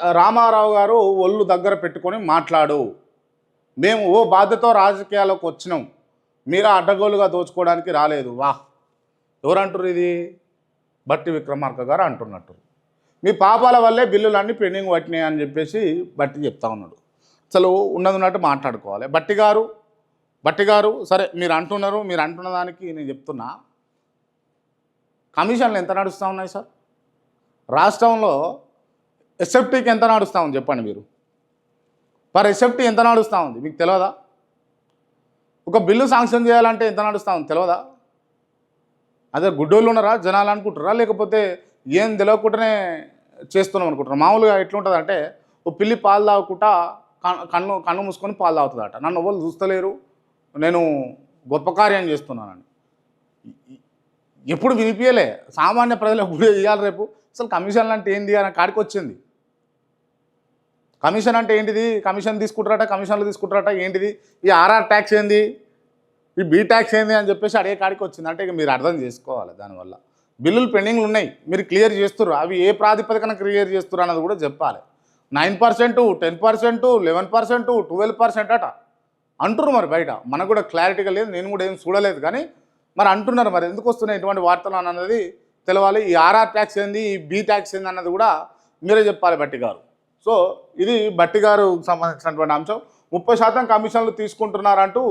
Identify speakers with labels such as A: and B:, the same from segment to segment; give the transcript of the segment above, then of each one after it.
A: రామారావు గారు ఒళ్ళు దగ్గర పెట్టుకొని మాట్లాడు. మేము ఓ బాధ్యతో రాజకీయాల్లోకి వచ్చినాం. మీరు అడ్డగోలుగా దోచుకోవడానికి రాలేదు. వా. ఎవరంటారు ఇది? బట్టి విక్రమార్క గారు అంటున్నట్టు. మీ పాపాల వల్లే బిల్లులన్నీ పెండింగ్ పట్టినాయి అని చెప్పేసి బట్టి చెప్తా ఉన్నాడు. అసలు ఉన్నది ఉన్నట్టు మాట్లాడుకోవాలి. బట్టి గారు బట్టి గారు సరే మీరు అంటున్నారు మీరు అంటున్న దానికి నేను చెప్తున్నా. కమిషన్లు ఎంత నడుస్తూ ఉన్నాయి సార్? రాష్ట్రంలో ఎస్ఎఫ్టీకి ఎంత నడుస్తూ ఉంది చెప్పండి మీరు? పర్ ఎస్ఎఫ్టీ ఎంత నడుస్తూ ఉంది? మీకు తెలియదా ఒక బిల్లు శాంక్షన్ చేయాలంటే ఎంత నడుస్తూ ఉంది? తెలియదా అదే గుడ్డోళ్ళు ఉన్నారా? జనాలు అనుకుంటారా లేకపోతే ఏం తెలియకుండానే చేస్తున్నాం అనుకుంటారు మామూలుగా ఎట్లుంటుంది అంటే ఓ పిల్లి పాలు తాగకుండా కన్ను కన్ను మూసుకొని పాలు తాగుతుందట. నన్ను ఎవరు చూస్తలేరు? నేను గొప్ప కార్యం చేస్తున్నానని. ఎప్పుడు వినిపించలే సామాన్య ప్రజలు ఎప్పుడు ఇవ్వాలి రేపు. అసలు కమిషన్లు అంటే ఏంది? అని కాడికి వచ్చింది కమిషన్ అంటే ఏంటిది? కమిషన్ తీసుకుంటారట కమిషన్లు తీసుకుంటారట ఏంటిది? ఈ ఆర్ఆర్ ట్యాక్స్ ఏంది? ఈ బీ ట్యాక్స్ ఏంది అని చెప్పేసి అడిగే కాడికి వచ్చింది. అంటే ఇక మీరు అర్థం చేసుకోవాలి దానివల్ల. బిల్లులు పెండింగ్లు ఉన్నాయి. మీరు క్లియర్ చేస్తున్నారు అవి ఏ ప్రాతిపదికన క్లియర్ చేస్తున్నారు అన్నది కూడా చెప్పాలి. Nine percent ten percent eleven percent twelve percent అట. అంటున్నారు మరి బయట. మనకు కూడా క్లారిటీగా లేదు. నేను కూడా ఏం చూడలేదు కానీ మరి అంటున్నారు మరి. ఎందుకు వస్తున్నాయి ఇటువంటి వార్తలు అన్నది తెలవాలి. ఈ ఆర్ఆర్ ట్యాక్స్ ఏంది? ఈ బీ ట్యాక్స్ ఏంది అన్నది కూడా మీరే చెప్పాలి బట్టి గారు. సో ఇది బట్టి గారు సంబంధించినటువంటి అంశం. ముప్పై శాతం కమిషన్లు తీసుకుంటున్నారంటూ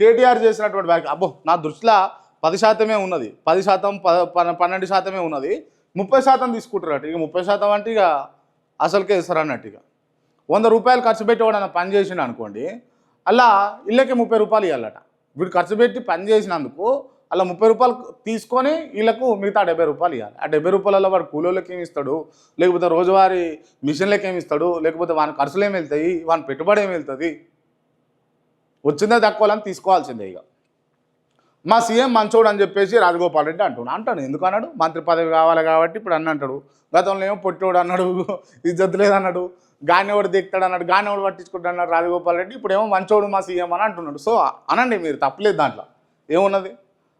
A: కేటీఆర్ చేసినటువంటి వ్యాఖ్య. అబ్బో నా దృష్టిలో పది శాతమే ఉన్నది. పది శాతం పద పన్నెండు శాతమే ఉన్నది. ముప్పై శాతం తీసుకుంటారట ఇక ముప్పై శాతం అంటే ఇక అసలుకే ఇస్తారన్నట్టు ఇక. వంద రూపాయలు ఖర్చు పెట్టి వాడు పని చేసిండు అనుకోండి అలా ఇళ్ళకి ముప్పై రూపాయలు ఇవ్వాలట వీడు ఖర్చు పెట్టి పని చేసినందుకు అలా ముప్పై రూపాయలు తీసుకొని వీళ్ళకు మిగతా డెబ్బై రూపాయలు ఇవ్వాలి ఆ డెబ్బై రూపాయలలో వాడు కూలోళ్ళకి ఏమి ఇస్తాడు? లేకపోతే రోజువారీ మిషన్లకి ఏమి ఇస్తాడు? లేకపోతే వాని ఖర్చులు ఏమి వెళ్తాయి? వాని పెట్టుబడి ఏమి వెళ్తుంది? వచ్చిందే తక్కువలని తీసుకోవాల్సిందే ఇక. మా సీఎం మంచోడు అని చెప్పేసి రాజగోపాల్ రెడ్డి అంటున్నాడు అంటాడు ఎందుకు అన్నాడు? మంత్రి పదవి కావాలి కాబట్టి ఇప్పుడు అన్న అంటాడు. గతంలో ఏమో పొట్టోడు అన్నాడు ఇజ్జత్ లేదన్నాడు గానెవడు దిగుతాడు అన్నాడు గానెవడు పట్టించుకుంటాడు అన్నాడు రాజగోపాల్ రెడ్డి. ఇప్పుడు ఏమో మంచోడు మా సీఎం అని అంటున్నాడు. సో అనండి మీరు తప్పలేదు దాంట్లో. ఏమున్నది?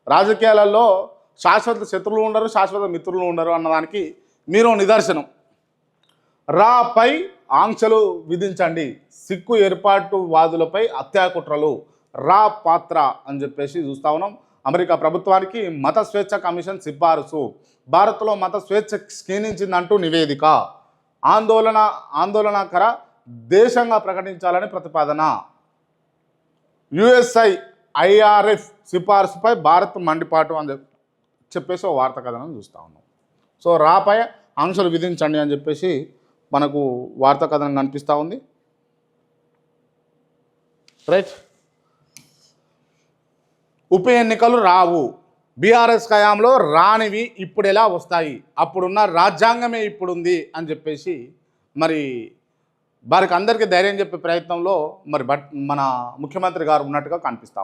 A: రాజకీయాలలో శాశ్వత శత్రువులు ఉండరు శాశ్వత మిత్రులు ఉండరు అన్నదానికి మీరు నిదర్శనం. రాపై ఆంక్షలు విధించండి. సిక్కు ఏర్పాటు వాదులపై హత్యాకుట్రలు. రా పాత్ర అని చెప్పేసి చూస్తా ఉన్నాం. అమెరికా ప్రభుత్వానికి మత స్వేచ్ఛ కమిషన్ సిఫారసు. భారత్లో మత స్వేచ్ఛ క్షీణించిందంటూ నివేదిక. ఆందోళన ఆందోళనకర దేశంగా ప్రకటించాలని ప్రతిపాదన. యుఎస్ఐ ఐఆర్ఎఫ్ సిఫారసుపై భారత్ మండిపాటు అని చెప్పి- చెప్పేసి ఓ వార్త కథనం చూస్తూ ఉన్నాం. సో రాపై ఆంక్షలు విధించండి అని చెప్పేసి మనకు వార్తా కథనం కనిపిస్తూ ఉంది. రైట్. ఉప ఎన్నికలు రావు. బీఆర్ఎస్ కయాంలో రానివి ఇప్పుడు ఎలా వస్తాయి? అప్పుడున్న రాజ్యాంగమే ఇప్పుడుంది అని చెప్పేసి మరి వారికి అందరికీ ధైర్యం చెప్పే ప్రయత్నంలో మరి బట్ మన ముఖ్యమంత్రి గారు ఉన్నట్టుగా కనిపిస్తా.